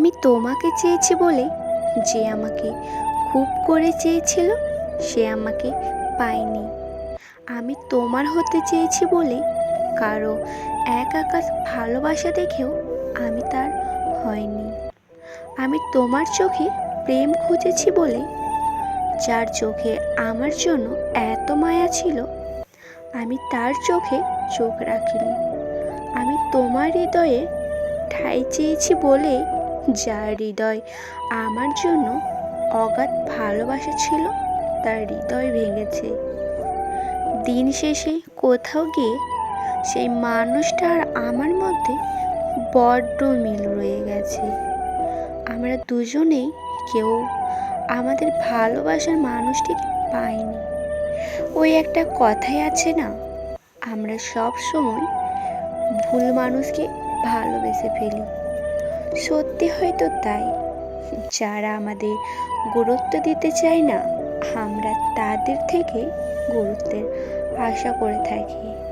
আমি তোমাকে চেয়েছি বলে যে আমাকে খুব করে চেয়েছিল, সে আমাকে পায়নি। আমি তোমার হতে চেয়েছি বলে কারও এক আকাশ ভালোবাসা দেখেও আমি তার হয়নি। আমি তোমার চোখে প্রেম খুঁজেছি বলে, যার চোখে আমার জন্য এত মায়া ছিল, আমি তার চোখে চোখ রাখিনি। আমি তোমার হৃদয়ে ঠাই চেয়েছি বলে যার হৃদয় আমার জন্য অগাধ ভালোবাসা ছিল, তার হৃদয় ভেঙেছে। দিন শেষে কোথাও গিয়ে সেই মানুষটা আর আমার মধ্যে বড্ড মিল রয়ে গেছে। আমরা দুজনেই কেউ আমাদের ভালোবাসার মানুষটিকে পাইনি। ওই একটা কথাই আছে না, আমরা সব সময় ভুল মানুষকে ভালোবেসে ফেলি। সত্যি হয়তো তাই। যারা আমাদের গুরুত্ব দিতে চায় না, আমরা তাদের থেকে গুরুত্বের আশা করে থাকি।